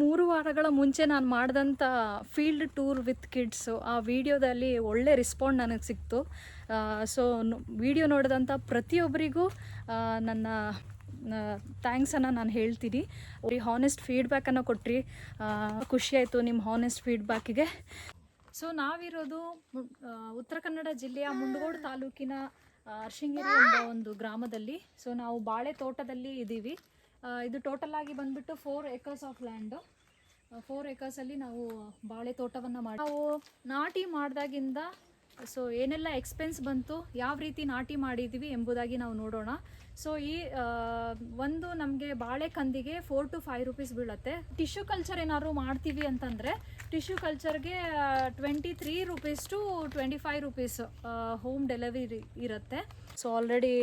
ಮೂರು ವಾರಗಳ ಮುಂಚೆ ನಾನು ಮಾಡಿದಂಥ ಫೀಲ್ಡ್ ಟೂರ್ ವಿತ್ ಕಿಡ್ಸು ಆ ವಿಡಿಯೋದಲ್ಲಿ ಒಳ್ಳೆ ರಿಸ್ಪಾಂಡ್ ನನಗೆ ಸಿಕ್ತು. ಸೊ ವಿಡಿಯೋ ನೋಡಿದಂಥ ಪ್ರತಿಯೊಬ್ಬರಿಗೂ ನನ್ನ ಥ್ಯಾಂಕ್ಸನ್ನು ನಾನು ಹೇಳ್ತೀನಿ. ಅವ್ರಿಗೆ ಹಾನೆಸ್ಟ್ ಫೀಡ್ಬ್ಯಾಕನ್ನು ಕೊಟ್ರಿ. ಖುಷಿಯಾಯಿತು ನಿಮ್ಮ ಹಾನೆಸ್ಟ್ ಫೀಡ್ಬ್ಯಾಕಿಗೆ ಸೊ ನಾವಿರೋದು ಉತ್ತರ ಕನ್ನಡ ಜಿಲ್ಲೆಯ ಮುಂಡಗೋಡು ತಾಲೂಕಿನ ಅರ್ಶಿಂಗಿರಿ ಎಂಬ ಒಂದು ಗ್ರಾಮದಲ್ಲಿ. ಸೊ ನಾವು ಬಾಳೆ ತೋಟದಲ್ಲಿ ಇದ್ದೀವಿ ಇದು ಟೋಟಲ್ ಆಗಿ ಬಂದ್ಬಿಟ್ಟು four acres of land four ಏಕರ್ಸಲ್ಲಿ ನಾವು ಬಾಳೆ ತೋಟವನ್ನು ಮಾಡಿ, ನಾವು ನಾಟಿ ಮಾಡಿದಾಗಿಂದ ಸೊ ಏನೆಲ್ಲ ಎಕ್ಸ್ಪೆನ್ಸ್ ಬಂತು, ಯಾವ ರೀತಿ ನಾಟಿ ಮಾಡಿದ್ದೀವಿ ಎಂಬುದಾಗಿ ನಾವು ನೋಡೋಣ. ಸೊ ಈ ಒಂದು ನಮಗೆ ಬಾಳೆ ಕಂದಿಗೆ ಫೋರ್ ಟು ಫೈವ್ ರುಪೀಸ್ ಬೀಳುತ್ತೆ. ಟಿಶ್ಯೂ ಕಲ್ಚರ್ ಏನಾದ್ರು ಮಾಡ್ತೀವಿ ಅಂತಂದರೆ tissue ಕಲ್ಚರ್ಗೆ twenty three rupees to twenty five rupees home delivery ಇರುತ್ತೆ. ಸೊ ಆಲ್ರೆಡಿ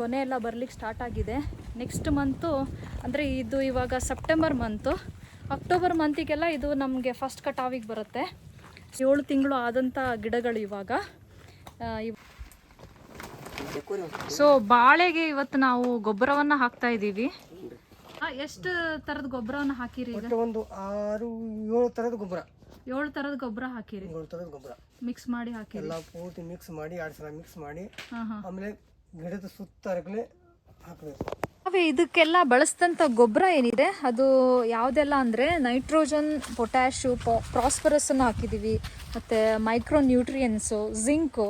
ಗೊನೆ ಎಲ್ಲ ಬರ್ಲಿಕ್ಕೆ ಸ್ಟಾರ್ಟ್ ಆಗಿದೆ. ನೆಕ್ಸ್ಟ್ ಮಂತು ಅಂದರೆ ಇದು ಇವಾಗ ಸೆಪ್ಟೆಂಬರ್ ಮಂತು ಅಕ್ಟೋಬರ್ ಮಂತಿಗೆಲ್ಲ ಇದು ನಮಗೆ ಫಸ್ಟ್ ಕಟಾವಿಗೆ ಬರುತ್ತೆ. ಏಳು ತಿಂಗಳು ಆದಂಥ ಗಿಡಗಳು ಇವಾಗ. ಸೊ ಬಾಳೆಗೆ ಇವತ್ತು ನಾವು ಗೊಬ್ಬರವನ್ನು ಹಾಕ್ತಾ ಇದ್ದೀವಿ. ಎಷ್ಟು ಥರದ ಗೊಬ್ಬರವನ್ನು ಹಾಕಿರಿ ಈಗ? ಒಂದು ಆರು ಏಳು ಥರದ ಗೊಬ್ಬರ. ಏಳು ಥರದ ಗೊಬ್ಬರ ಹಾಕಿರಿ. ಏಳು ಥರದ ಗೊಬ್ಬರ. ಮಿಕ್ಸ್ ಮಾಡಿ ಹಾಕಿರಿ. ಎಲ್ಲ ಪೂರ್ತಿ ಮಿಕ್ಸ್ ಮಾಡಿ ಎರಡು ಸಲ ಮಿಕ್ಸ್ ಮಾಡಿ. ಆಮೇಲೆ ಗಿಡದ ಸುತ್ತ ಹಾಕಬೇಕು. ಇದಕ್ಕೆಲ್ಲ ಬಳಸಿದಂಥ ಗೊಬ್ಬರ ಏನಿದೆ? ಅದು ಯಾವುದೆಲ್ಲ ಅಂದರೆ ನೈಟ್ರೋಜನ್, ಪೊಟ್ಯಾಶು ಪ್ರಾಸ್ಪರಸನ್ನು ಹಾಕಿದ್ದೀವಿ ಮತ್ತು micro nutrients zinc,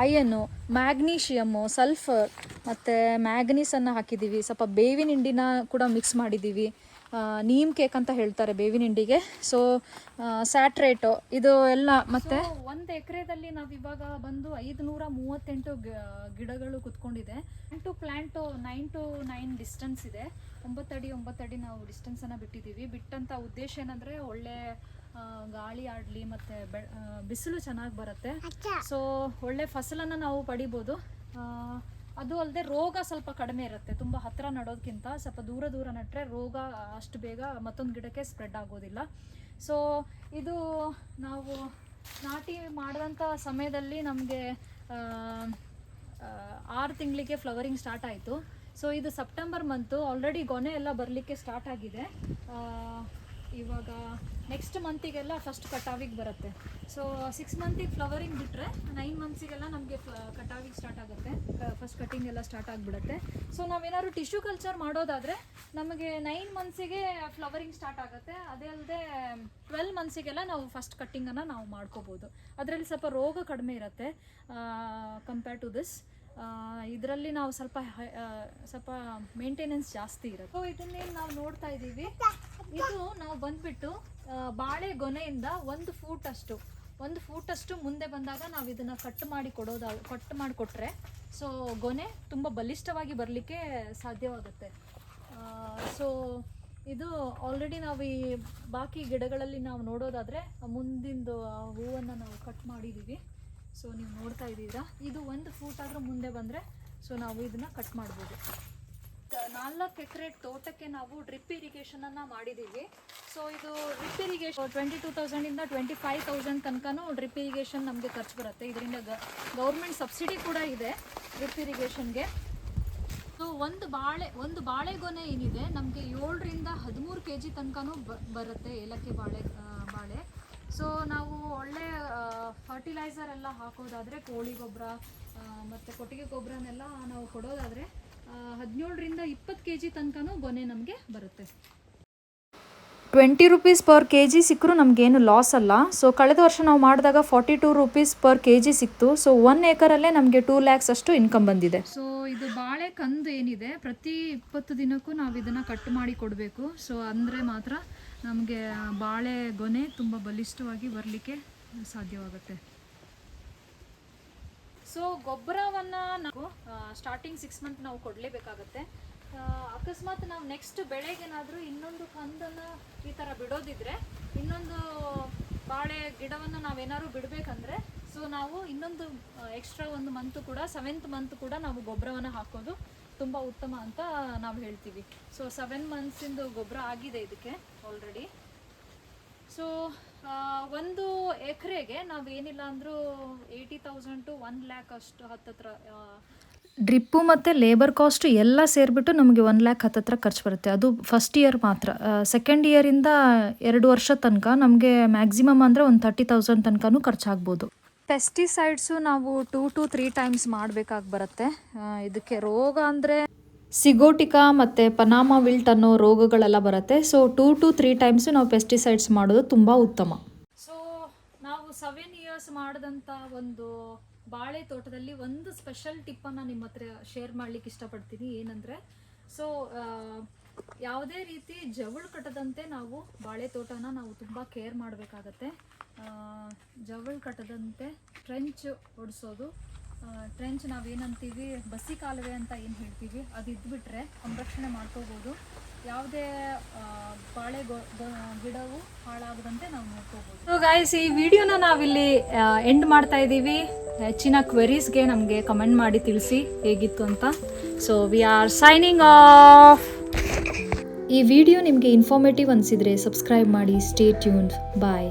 iron, magnesium, sulphur, ಮತ್ತು ಮ್ಯಾಗ್ನೀಸನ್ನು ಹಾಕಿದ್ದೀವಿ ಸ್ವಲ್ಪ ಬೇವಿನ ಹಿಂಡಿನ ಕೂಡ ಮಿಕ್ಸ್ ಮಾಡಿದ್ದೀವಿ ನೀಮ್ ಕೇಕ್ ಅಂತ ಹೇಳ್ತಾರೆ ಬೇವಿನ ಹಿಂಡಿಗೆ. ಸೊ ಸ್ಯಾಟ್ರೇಟು ಇದು ಎಲ್ಲ ಮತ್ತೆ ಒಂದು ಎಕರೆದಲ್ಲಿ ನಾವು ಇವಾಗ ಬಂದು ಐದುನೂರ ಮೂವತ್ತೆಂಟು ಗಿಡಗಳು ಕುತ್ಕೊಂಡಿದೆ. To plant nine to nine distance ಇದೆ. ಒಂಬತ್ತಡಿ ಒಂಬತ್ತಡಿ ನಾವು ಡಿಸ್ಟೆನ್ಸನ್ನು ಬಿಟ್ಟಿದ್ದೀವಿ ಬಿಟ್ಟಂಥ ಉದ್ದೇಶ ಏನಂದರೆ ಒಳ್ಳೆ ಗಾಳಿ ಆಡಲಿ ಮತ್ತು ಬೆ ಬಿಸಿಲು ಚೆನ್ನಾಗಿ ಬರುತ್ತೆ. ಸೊ ಒಳ್ಳೆ ಫಸಲನ್ನು ನಾವು ಪಡಿಬೋದು. ಅದು ಅಲ್ಲದೆ ರೋಗ ಸ್ವಲ್ಪ ಕಡಿಮೆ ಇರುತ್ತೆ. ತುಂಬ ಹತ್ತಿರ ನಡೋದಕ್ಕಿಂತ ಸ್ವಲ್ಪ ದೂರ ದೂರ ನಟ್ಟರೆ ರೋಗ ಅಷ್ಟು ಬೇಗ ಮತ್ತೊಂದು ಗಿಡಕ್ಕೆ ಸ್ಪ್ರೆಡ್ ಆಗೋದಿಲ್ಲ. ಸೊ ಇದು ನಾವು ನಾಟಿ ಮಾಡಿದಂಥ ಸಮಯದಲ್ಲಿ ನಮಗೆ ಆರು ತಿಂಗಳಿಗೆ ಫ್ಲವರಿಂಗ್ ಸ್ಟಾರ್ಟ್ ಆಯಿತು. ಸೊ ಇದು ಸೆಪ್ಟೆಂಬರ್ ಮಂತು ಆಲ್ರೆಡಿ ಗೊನೆ ಎಲ್ಲ ಬರಲಿಕ್ಕೆ ಸ್ಟಾರ್ಟ್ ಆಗಿದೆ. ಇವಾಗ ನೆಕ್ಸ್ಟ್ ಮಂತಿಗೆಲ್ಲ ಫಸ್ಟ್ ಕಟಾವಿಗೆ ಬರುತ್ತೆ. ಸೊ ಸಿಕ್ಸ್ ಮಂತಿಗೆ ಫ್ಲವರಿಂಗ್ ಬಿಟ್ಟರೆ ನೈನ್ ಮಂತ್ಸಿಗೆಲ್ಲ ನಮಗೆ ಕಟಾವಿಗೆ ಸ್ಟಾರ್ಟ್ ಆಗುತ್ತೆ. ಫಸ್ಟ್ ಕಟಿಂಗ್ ಎಲ್ಲ ಸ್ಟಾರ್ಟ್ ಆಗಿಬಿಡುತ್ತೆ. ಸೊ ನಾವೇನಾದ್ರು ಟಿಶ್ಯೂ ಕಲ್ಚರ್ ಮಾಡೋದಾದರೆ ನಮಗೆ ನೈನ್ ಮಂತ್ಸಿಗೆ ಫ್ಲವರಿಂಗ್ ಸ್ಟಾರ್ಟ್ ಆಗುತ್ತೆ. ಅದೇ ಅಲ್ಲದೆ ಟ್ವೆಲ್ ಮಂತ್ಸಿಗೆಲ್ಲ ನಾವು ಫಸ್ಟ್ ಕಟ್ಟಿಂಗನ್ನು ನಾವು ಮಾಡ್ಕೋಬೋದು. ಅದರಲ್ಲಿ ಸ್ವಲ್ಪ ರೋಗ ಕಡಿಮೆ ಇರುತ್ತೆ ಕಂಪೇರ್ ಟು ದಿಸ್ ಇದರಲ್ಲಿ ನಾವು ಸ್ವಲ್ಪ ಸ್ವಲ್ಪ ಮೇಂಟೆನೆನ್ಸ್ ಜಾಸ್ತಿ ಇರುತ್ತೆ. ಸೊ ಇದನ್ನೇನು ನಾವು ನೋಡ್ತಾ ಇದ್ದೀವಿ ಇದು ನಾವು ಬಂದ್ಬಿಟ್ಟು ಬಾಳೆ ಗೊನೆಯಿಂದ ಒಂದು ಫೂಟ್ ಅಷ್ಟು ಒಂದು ಫೂಟ್ ಅಷ್ಟು ಮುಂದೆ ಬಂದಾಗ ನಾವು ಇದನ್ನ ಕಟ್ ಮಾಡಿ ಕೊಡೋದ ಕಟ್ ಮಾಡಿ ಕೊಟ್ರೆ ಸೊ ಗೊನೆ ತುಂಬ ಬಲಿಷ್ಠವಾಗಿ ಬರಲಿಕ್ಕೆ ಸಾಧ್ಯವಾಗುತ್ತೆ. ಸೊ ಇದು ಆಲ್ರೆಡಿ ನಾವು ಈ ಬಾಕಿ ಗಿಡಗಳಲ್ಲಿ ನಾವು ನೋಡೋದಾದರೆ, ಮುಂದಿಂದು ಹೂವನ್ನು ನಾವು ಕಟ್ ಮಾಡಿದ್ದೀವಿ ಸೊ ನೀವು ನೋಡ್ತಾ ಇದ್ದೀರಾ, ಇದು ಒಂದು ಫೂಟ್ ಆದರೂ ಮುಂದೆ ಬಂದರೆ ಸೊ ನಾವು ಇದನ್ನ ಕಟ್ ಮಾಡ್ಬೋದು. ನಾಲ್ಕು ಎಕರೆ ತೋಟಕ್ಕೆ ನಾವು ಡ್ರಿಪ್ ಇರಿಗೇಷನ್ ಅನ್ನ ಮಾಡಿದೀವಿ. ಸೊ ಇದು ಡ್ರಿಪ್ ಇರಿಗೇಷನ್ ಟ್ವೆಂಟಿ ಟೂ ತೌಸಂಡಿಂದ ಟ್ವೆಂಟಿ ಫೈವ್ ತೌಸಂಡ್ ತನಕನೂ ಡ್ರಿಪ್ ಇರಿಗೇಷನ್ ನಮಗೆ ಖರ್ಚು ಬರುತ್ತೆ. ಇದರಿಂದ ಗೌರ್ಮೆಂಟ್ ಸಬ್ಸಿಡಿ ಕೂಡ ಇದೆ ಡ್ರಿಪ್ ಇರಿಗೇಷನ್ಗೆ. ಸೊ ಒಂದು ಬಾಳೆ, ಒಂದು ಬಾಳೆಗೊನೆ ಏನಿದೆ, ನಮಗೆ ಏಳರಿಂದ ಹದಿಮೂರು ಕೆ ಜಿ ತನಕನೂ ಬರುತ್ತೆ ಏಲಕ್ಕಿ ಬಾಳೆ ಬಾಳೆ. ಸೊ ನಾವು ಒಳ್ಳೆ ಫರ್ಟಿಲೈಸರ್ ಎಲ್ಲ ಹಾಕೋದಾದರೆ, ಕೋಳಿ ಗೊಬ್ಬರ ಮತ್ತು ಕೊಟ್ಟಿಗೆ ಗೊಬ್ಬರನೆಲ್ಲ ನಾವು ಕೊಡೋದಾದರೆ ಹದಿನೇಳರಿಂದ ಇಪ್ಪತ್ತು ಕೆ ಜಿ ತನಕನೂ ಗೊನೆ ನಮಗೆ ಬರುತ್ತೆ. Twenty rupees per K G ಸಿಕ್ಕರೂ ನಮಗೇನು ಲಾಸ್ ಅಲ್ಲ. ಸೊ ಕಳೆದ ವರ್ಷ ನಾವು ಮಾಡಿದಾಗ forty two rupees per K G ಸಿಕ್ತು ಸೊ ಒನ್ ಏಕರಲ್ಲೇ ನಮಗೆ ಟೂ ಲ್ಯಾಕ್ಸ್ ಅಷ್ಟು ಇನ್ಕಮ್ ಬಂದಿದೆ. ಸೊ ಇದು ಬಾಳೆ ಕಂದು ಏನಿದೆ ಪ್ರತಿ ಇಪ್ಪತ್ತು ದಿನಕ್ಕೂ ನಾವು ಇದನ್ನು ಕಟ್ ಮಾಡಿ ಕೊಡಬೇಕು. ಸೊ ಅಂದರೆ ಮಾತ್ರ ನಮಗೆ ಬಾಳೆ ಗೊನೆ ತುಂಬ ಬಲಿಷ್ಠವಾಗಿ ಬರಲಿಕ್ಕೆ ಸಾಧ್ಯವಾಗುತ್ತೆ. ಸೊ ಗೊಬ್ಬರವನ್ನು ನಾವು ಸ್ಟಾರ್ಟಿಂಗ್ ಸಿಕ್ಸ್ ಮಂತ್ ನಾವು ಕೊಡಲೇಬೇಕಾಗತ್ತೆ. ಅಕಸ್ಮಾತ್ ನಾವು ನೆಕ್ಸ್ಟ್ ಬೆಳೆಗೇನಾದರೂ ಇನ್ನೊಂದು ಕಂದನ್ನು ಈ ಥರ ಬಿಡೋದಿದ್ರೆ, ಇನ್ನೊಂದು ಬಾಳೆ ಗಿಡವನ್ನು ನಾವೇನಾದ್ರು ಬಿಡಬೇಕಂದ್ರೆ ಸೊ ನಾವು ಇನ್ನೊಂದು ಎಕ್ಸ್ಟ್ರಾ ಒಂದು ಮಂತ್ ಕೂಡ ಸೆವೆಂತ್ ಮಂತ್ ಕೂಡ ನಾವು ಗೊಬ್ಬರವನ್ನು ಹಾಕೋದು ತುಂಬ ಉತ್ತಮ ಅಂತ ನಾವು ಹೇಳ್ತೀವಿ. ಸೊ ಸೆವೆನ್ ಮಂತ್ಸಿಂದು ಗೊಬ್ಬರ ಆಗಿದೆ ಇದಕ್ಕೆ ಆಲ್ರೆಡಿ ಸೊ ಒಂದು ಎಕರೆಗೆ ನಾವು ಏನಿಲ್ಲ ಅಂದರೂ eighty thousand to one lakh ಅಷ್ಟು ಹತ್ತತ್ರ ಡ್ರಿಪ್ಪು ಮತ್ತು ಲೇಬರ್ ಕಾಸ್ಟು ಎಲ್ಲ ಸೇರಿಬಿಟ್ಟು ನಮಗೆ ಒನ್ ಲ್ಯಾಕ್ ಹತ್ತತ್ರ ಖರ್ಚು ಬರುತ್ತೆ. ಅದು ಫಸ್ಟ್ ಇಯರ್ ಮಾತ್ರ. ಸೆಕೆಂಡ್ ಇಯರಿಂದ ಎರಡು ವರ್ಷ ತನಕ ನಮಗೆ ಮ್ಯಾಕ್ಸಿಮಮ್ ಅಂದರೆ ಒಂದು ತರ್ಟಿ ತೌಸಂಡ್ ತನಕನೂ ಖರ್ಚಾಗ್ಬೋದು ಪೆಸ್ಟಿಸೈಡ್ಸು ನಾವು ಟೂ ಟು ತ್ರೀ ಟೈಮ್ಸ್ ಮಾಡಬೇಕಾಗಿ ಬರುತ್ತೆ. ಇದಕ್ಕೆ ರೋಗ ಅಂದರೆ ಸಿಗೋಟಿಕಾ ಮತ್ತು ಪನಾಮ ವಿಲ್ಟ್ ಅನ್ನೋ ರೋಗಗಳೆಲ್ಲ ಬರುತ್ತೆ. So two to three times ನಾವು ಪೆಸ್ಟಿಸೈಡ್ಸ್ ಮಾಡೋದು ತುಂಬ ಉತ್ತಮ. ಸೊ ನಾವು ಸೆವೆನ್ ಇಯರ್ಸ್ ಮಾಡಿದಂಥ ಒಂದು ಬಾಳೆ ತೋಟದಲ್ಲಿ ಒಂದು ಸ್ಪೆಷಲ್ ಟಿಪ್ಪನ್ನು ನಿಮ್ಮ ಹತ್ರ ಶೇರ್ ಮಾಡ್ಲಿಕ್ಕೆ ಇಷ್ಟಪಡ್ತೀನಿ. ಏನಂದರೆ ಸೊ ಯಾವುದೇ ರೀತಿ ಜವಳು ಕಟ್ಟದಂತೆ ನಾವು ಬಾಳೆ ತೋಟನ ನಾವು ತುಂಬ ಕೇರ್ ಮಾಡಬೇಕಾಗತ್ತೆ. ಜವಳು ಕಟ್ಟದಂತೆ ಫ್ರೆಂಚ್ ಹೊಡಿಸೋದು ಟ್ರೆಂಚ್ ನಾವೇನಂತೀವಿ? ಬಸ್ಸಿ ಕಾಲುವೆ ಅಂತ ಏನು ಹೇಳ್ತೀವಿ? ಅದು ಇದ್ಬಿಟ್ರೆ ಸಂರಕ್ಷಣೆ ಮಾಡ್ಕೋಬೋದು. ಯಾವುದೇ ಆ, ಬಾಳೆ ಗಿಡವು ಹಾಳಾಗದಂತೆ ನಾವು ನೋಡ್ಕೋಬೋದು. ಸೊ ಗಾಯ್ಸ್ ಈ ವಿಡಿಯೋನ ನಾವಿಲ್ಲಿ ಎಂಡ್ ಮಾಡ್ತಾ ಇದ್ದೀವಿ. ಹೆಚ್ಚಿನ ಕ್ವೆರೀಸ್ಗೆ ನಮಗೆ ಕಮೆಂಟ್ ಮಾಡಿ ತಿಳಿಸಿ ಹೇಗಿತ್ತು ಅಂತ. So we are signing off ಈ ವಿಡಿಯೋ ನಿಮಗೆ ಇನ್ಫಾರ್ಮೇಟಿವ್ ಅನಿಸಿದರೆ ಸಬ್ಸ್ಕ್ರೈಬ್ ಮಾಡಿ ಸ್ಟೇ ಟ್ಯೂನ್ಡ್ ಬಾಯ್